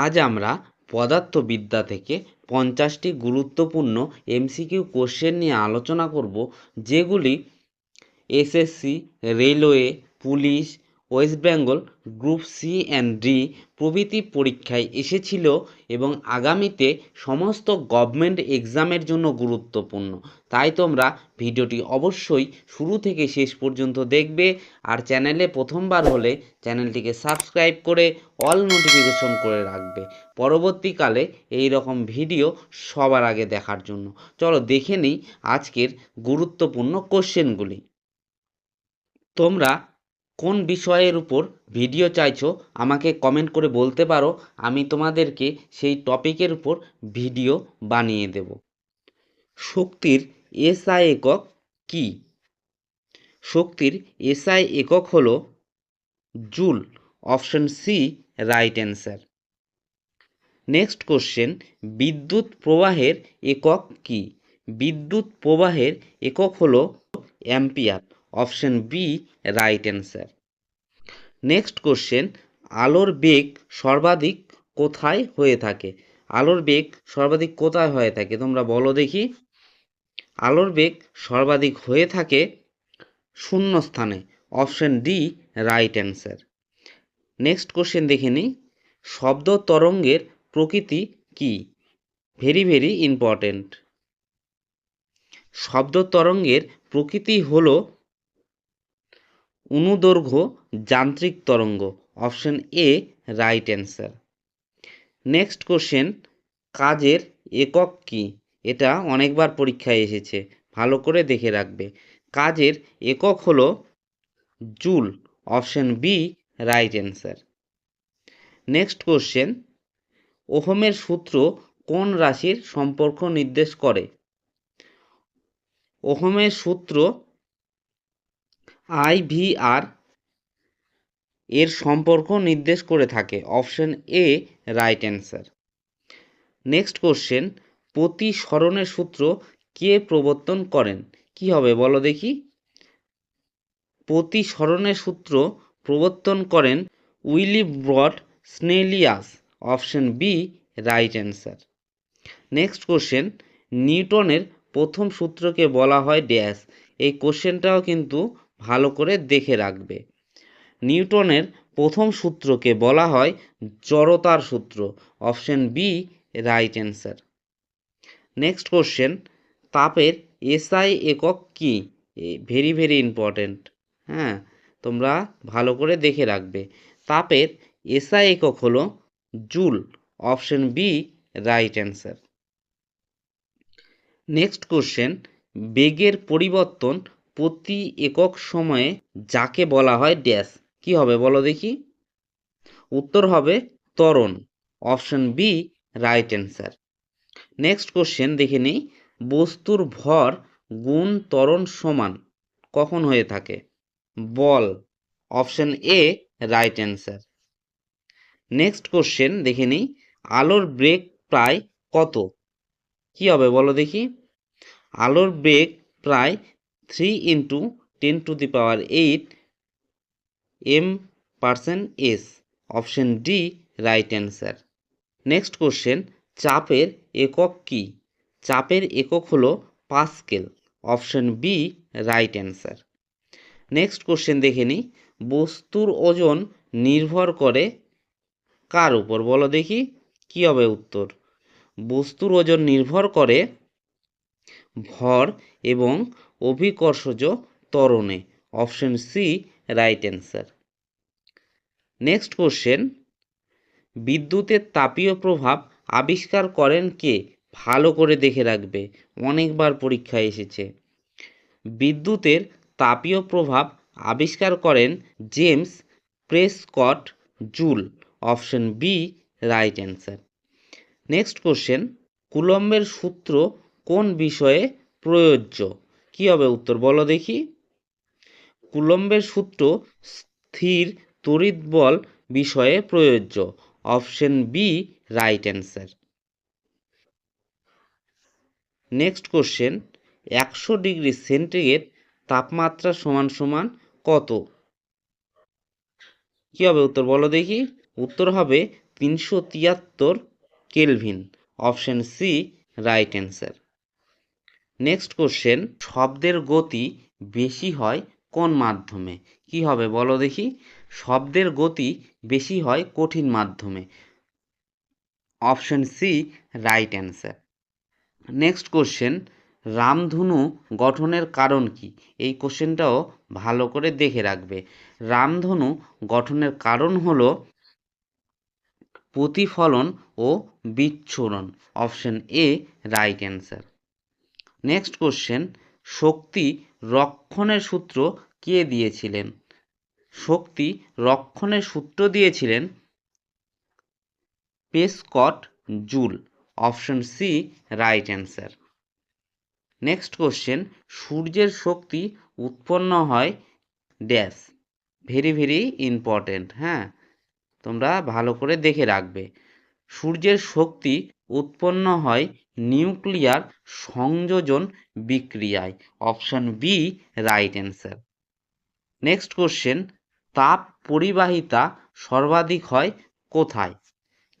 আজ আমরা পদার্থবিদ্যা থেকে পঞ্চাশটি গুরুত্বপূর্ণ এমসিকিউ কোশ্চেন নিয়ে আলোচনা করব, যেগুলি SSC, railway, police West Bengal group C and D প্রভৃতি পরীক্ষায় এসেছিল এবং আগামীতে সমস্ত গভর্নমেন্ট এক্সামের জন্য গুরুত্বপূর্ণ। তাই তোমরা ভিডিওটি অবশ্যই শুরু থেকে শেষ পর্যন্ত দেখবে আর চ্যানেলে প্রথমবার হলে চ্যানেলটিকে সাবস্ক্রাইব করে অল নোটিফিকেশন করে রাখবে। পরবর্তীকালে এই রকম ভিডিও সবার আগে দেখার জন্য। চলো দেখে নিই আজকের গুরুত্বপূর্ণ কোশ্চেনগুলি। তোমরা কোন বিষয়ের উপর ভিডিও চাইছো, আমাকে কমেন্ট করে বলতে পারো, আমি তোমাদেরকে সেই টপিকের উপর ভিডিও বানিয়ে দেব। শক্তির এসআই একক কি? শক্তির এসআই একক হল joule option C right answer next question বিদ্যুৎ প্রবাহের একক কি? বিদ্যুৎ প্রবাহের একক হল ampere. Option B right answer next question আলোর বেগ সর্বাধিক কোথায় হয়ে থাকে? আলোর বেগ সর্বাধিক কোথায় হয়ে থাকে? তোমরা বলো দেখি। আলোর বেগ সর্বাধিক হয়ে থাকে শূন্য স্থানে option D right answer next question দেখে নিই। শব্দ তরঙ্গের প্রকৃতি কি? ভেরি ভেরি ইম্পর্টেন্ট শব্দ তরঙ্গের প্রকৃতি হল অনুদৈর্ঘ্য যান্ত্রিক তরঙ্গ option A right answer next question কাজের একক কি? এটা অনেকবার পরীক্ষায় এসেছে, ভালো করে দেখে রাখবে। কাজের একক হলো joule option B right answer next question ওহমের সূত্র কোন রাশির সম্পর্ক নির্দেশ করে? ওহমের সূত্র আইভিআর এর সম্পর্ক নির্দেশ করে থাকে। Option A right answer next question প্রতিসরণের সূত্র কে প্রবর্তন করেন? কি হবে বলো দেখি। প্রতিসরণের সূত্র প্রবর্তন করেন Willebrord Snellius. Option B right answer next question নিউটনের প্রথম সূত্রকে বলা হয় ড্যাশ। এই কোশ্চেনটাও কিন্তু ভালো করে দেখে রাখবে। নিউটনের প্রথম সূত্রকে বলা হয় জড়তার সূত্র, option B right answer. Next question, তাপের এসআই একক কি? Very very important. হ্যাঁ তোমরা ভালো করে দেখে রাখবে। তাপের এসআই একক হলো joule, option B right answer. Next question, বেগের পরিবর্তন প্রতি একক সময়ে যাকে বলা হয় ড্যাশ, কি হবে বলো দেখি? উত্তর হবে ত্বরণ, option B right answer. Next question দেখে নিই, বস্তুর ভর গুণ ত্বরণ সমান কখন হয়ে থাকে? বল, option A right answer. Next question দেখে নিই, আলোর ব্রেক প্রায় কত? কি হবে বলো দেখি? আলোর বেগ প্রায় three into ten to the power eight M percent S option D right answer next question চাপের একক কি? চাপের একক হলো pascal option B right answer next question দেখে নিই, বস্তুর ওজন নির্ভর করে কার উপর? বলো দেখি, কী হবে উত্তর? বস্তুর ওজন নির্ভর করে ভর এবং অভিকর্ষজ ত্বরণে। Option C right answer next question বিদ্যুতের তাপীয় প্রভাব আবিষ্কার করেন কে? ভালো করে দেখে রাখবে। অনেকবার পরীক্ষায় এসেছে। বিদ্যুতের তাপীয় প্রভাব আবিষ্কার করেন James Prescott Joule. Option B right answer next question কুলম্বের সূত্র কোন বিষয়ে প্রযোজ্য? কি হবে উত্তর? বলো দেখি। কুলম্বের সূত্র স্থির তড়িৎ বল বিষয়ে প্রযোজ্য। Option B right answer next question একশো ডিগ্রি সেন্টিগ্রেড তাপমাত্রা সমান সমান কত? কি হবে উত্তর? বলো দেখি। উত্তর হবে তিনশো তিয়াত্তর kelvin. Option C right answer next question শব্দের গতি বেশি হয় কোন মাধ্যমে? কি হবে বলো দেখি। শব্দের গতি বেশি হয় কঠিন মাধ্যমে। Option C right answer next question রামধনু গঠনের কারণ কি? এই কোশ্চেনটাও ভালো করে দেখে রাখবে। রামধনু গঠনের কারণ হলো প্রতিফলন ও বিচ্ছুরণ। Option A right answer next question শক্তি রক্ষণের সূত্র কে দিয়েছিলেন? শক্তি রক্ষণের সূত্র দিয়েছিলেন Prescott, Joule. Option C right answer next question সূর্যের শক্তি উৎপন্ন হয় ড্যাশ। ভেরি ভেরি ইম্পর্টেন্ট হ্যাঁ? তোমরা ভালো করে দেখে রাখবে। সূর্যের শক্তি উৎপন্ন হয় নিউক্লিয়ার সংযোজন বিক্রিয়ায়। Option B right answer next question তাপ পরিবাহিতা সর্বাধিক হয় কোথায়?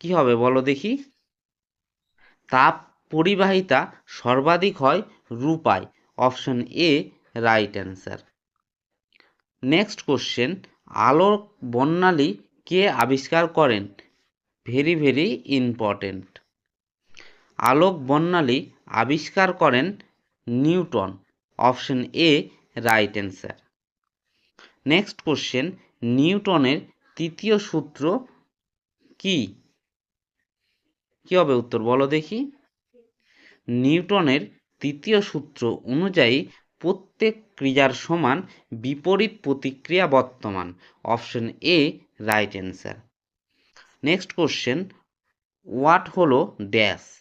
কি হবে বলো দেখি। তাপ পরিবাহিতা সর্বাধিক হয় রূপায়। Option A right answer next question আলোর বর্ণালী কে আবিষ্কার করেন? ভেরি ভেরি ইম্পর্টেন্ট আলোক বর্ণালী আবিষ্কার করেন Newton, option A right answer. Next question, নিউটনের তৃতীয় সূত্র কি? কি হবে উত্তর বলো দেখি। নিউটনের তৃতীয় সূত্র অনুযায়ী প্রত্যেক ক্রিয়ার সমান বিপরীত প্রতিক্রিয়া বর্তমান, option A right answer. Next question, what হলো ড্যাশ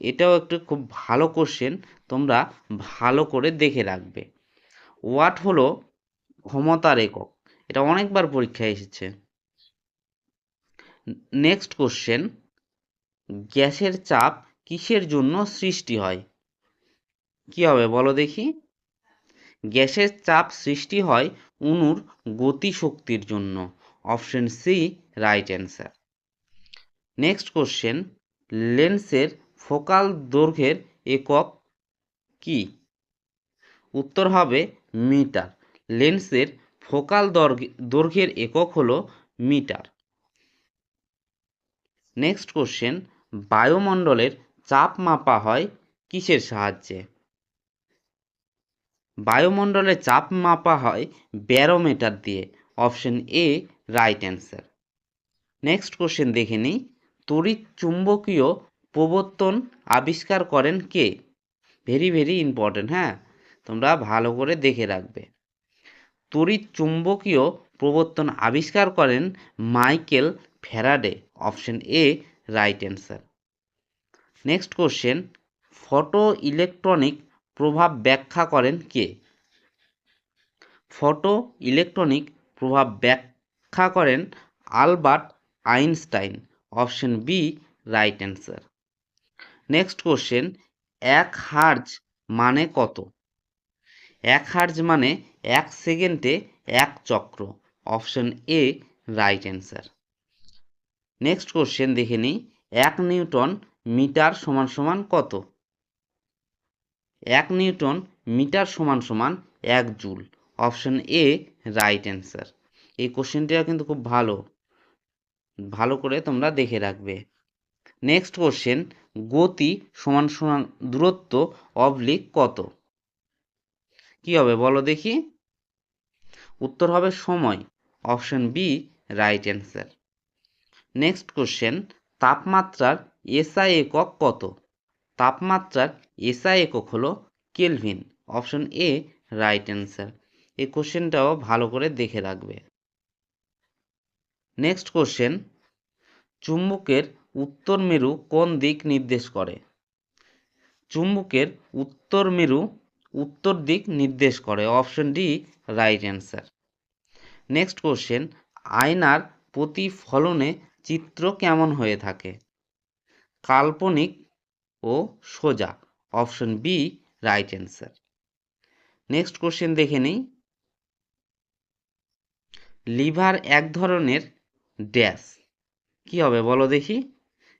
এটাও একটু খুব ভালো কোশ্চেন তোমরা ভালো করে দেখে রাখবে। ওয়াট হলো? ক্ষমতার একক। এটা অনেকবার পরীক্ষায় এসেছে। নেক্সট কোশ্চেন গ্যাসের চাপ কিসের জন্য সৃষ্টি হয়? কি হবে বলো দেখি। গ্যাসের চাপ সৃষ্টি হয় অণুর গতিশক্তির জন্য। Option C right answer next question লেন্সের ফোকাল দৈর্ঘ্যের একক কি? উত্তর হবে মিটার। লেন্সের ফোকাল দৈর্ঘ্যের একক হলো মিটার। নেক্সট কোশ্চেন, বায়ুমণ্ডলের চাপ মাপা হয় কিসের সাহায্যে? বায়ুমণ্ডলে চাপ মাপা হয় ব্যারোমিটার দিয়ে। Option A, right answer. Next question দেখে নিই। তড়িৎ চুম্বকীয় প্রবর্তন আবিষ্কার করেন কে? ভেরি ভেরি ইম্পর্টেন্ট হ্যাঁ? তোমরা ভালো করে দেখে রাখবে। তড়িৎ চুম্বকীয় প্রবর্তন আবিষ্কার করেন Michael Faraday, option A right answer next question photo electronic প্রভাব ব্যাখ্যা করেন কে? ফটো ইলেকট্রনিক প্রভাব ব্যাখ্যা করেন Albert Einstein, option B right answer next question এক হার্জ মানে কত? এক হার্জ মানে এক সেকেন্ডে এক চক্র। Option A right answer next question দেখে নিই, এক নিউটন মিটার সমান সমান কত? এক নিউটন মিটার সমান সমান এক joule. Option A right answer এই কোশ্চেনটিও কিন্তু খুব ভালো। ভালো করে তোমরা দেখে রাখবে। নেক্সট কোশ্চেন গতি সমান সমান দূরত্ব অবলিক কত? কি হবে বলো দেখি। উত্তর হবে সময় option B right answer next question তাপমাত্রার এসআই একক কত? তাপমাত্রার এসআই একক হলো kelvin option A right answer এই কোশ্চেনটাও ভালো করে দেখে রাখবে। নেক্সট কোশ্চেন চুম্বকের উত্তর মেরু কোন দিক নির্দেশ করে? চুম্বকের উত্তর মেরু উত্তর দিক নির্দেশ করে। Option D right answer next question আয়নার প্রতিফলনে চিত্র কেমন হয়ে থাকে? কাল্পনিক ও সোজা। Option B right answer next question দেখে নিই। লিভার এক ধরনের ড্যাশ। কি হবে বলো দেখি।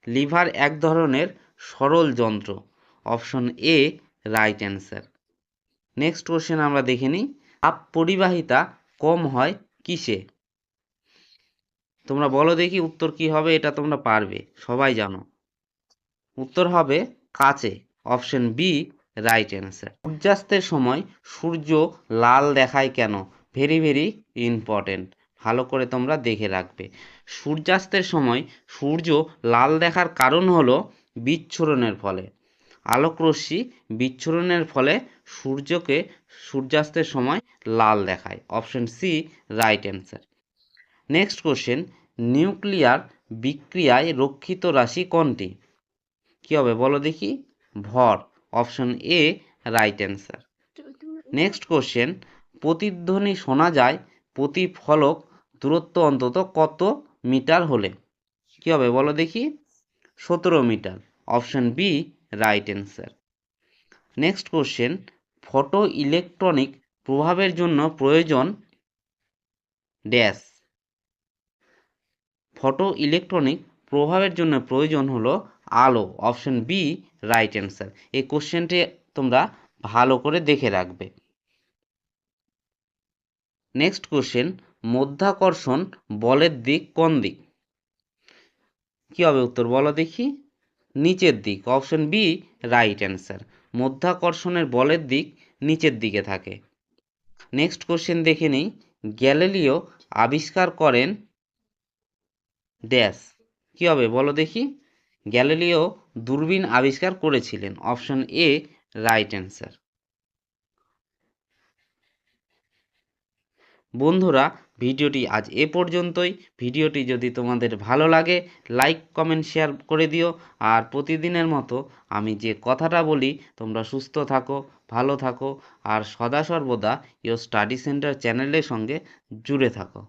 লিভার এক ধরনের সরল যন্ত্র। Option A, right answer. Next question আমরা দেখে নিই তাপ পরিবাহিতা কম হয় কিসে? তোমরা বলো দেখি উত্তর কি হবে, এটা তোমরা পারবে, সবাই জানো। উত্তর হবে কাছে অপশন বি, রাইট অ্যান্সার। সূর্যাস্তের সময় সূর্য লাল দেখায় কেন? Very very important. ভালো করে তোমরা দেখে রাখবে। সূর্যাস্তের সময় সূর্য লাল দেখার কারণ হলো বিচ্ছুরণের ফলে। আলোকরশ্মি বিচ্ছুরণের ফলে সূর্যকে সূর্যাস্তের সময় লাল দেখায়। Option C, right answer. Next question, nuclear বিক্রিয়ায় রক্ষিত রাশি কোনটি? কি হবে বলো দেখি। ভর, option A, right answer. Next question, প্রতিধ্বনি শোনা যায় প্রতি ফলক দূরত্ব অন্তত কত মিটার হলে? কি হবে বলো দেখি। সতেরো metre. Option B, right answer. Next question photo electronic প্রভাবের জন্য প্রয়োজন ড্যাশ। ফটো ইলেকট্রনিক প্রভাবের জন্য প্রয়োজন হলো আলো। Option B, right answer. এই কোশ্চেনটি তোমরা ভালো করে দেখে রাখবে। নেক্সট কোশ্চেন মধ্যাকর্ষণ বলের দিক কোন দিক? কি হবে উত্তর বলো দেখি। নিচের দিক অপশন বি রাইট অ্যান্সার মধ্যাকর্ষণের বলের দিক নিচের দিকে থাকে। নেক্সট কোশ্চেন দেখে নিই। গ্যালিলিও আবিষ্কার করেন ড্যাশ। কি হবে বলো দেখি। গ্যালিলিও দূরবীন আবিষ্কার করেছিলেন। অপশন এ রাইট অ্যান্সার বন্ধুরা, ভিডিওটি আজ এ পর্যন্তই। ভিডিওটি যদি তোমাদের ভালো লাগে লাইক কমেন্ট শেয়ার করে দিও। আর প্রতিদিনের মতো আমি যে কথাটা বলি, তোমরা সুস্থ থাকো, ভালো থাকো। আর সদা সর্বদা ইয়োর স্টাডি সেন্টার চ্যানেলের সঙ্গে জুড়ে থাকো।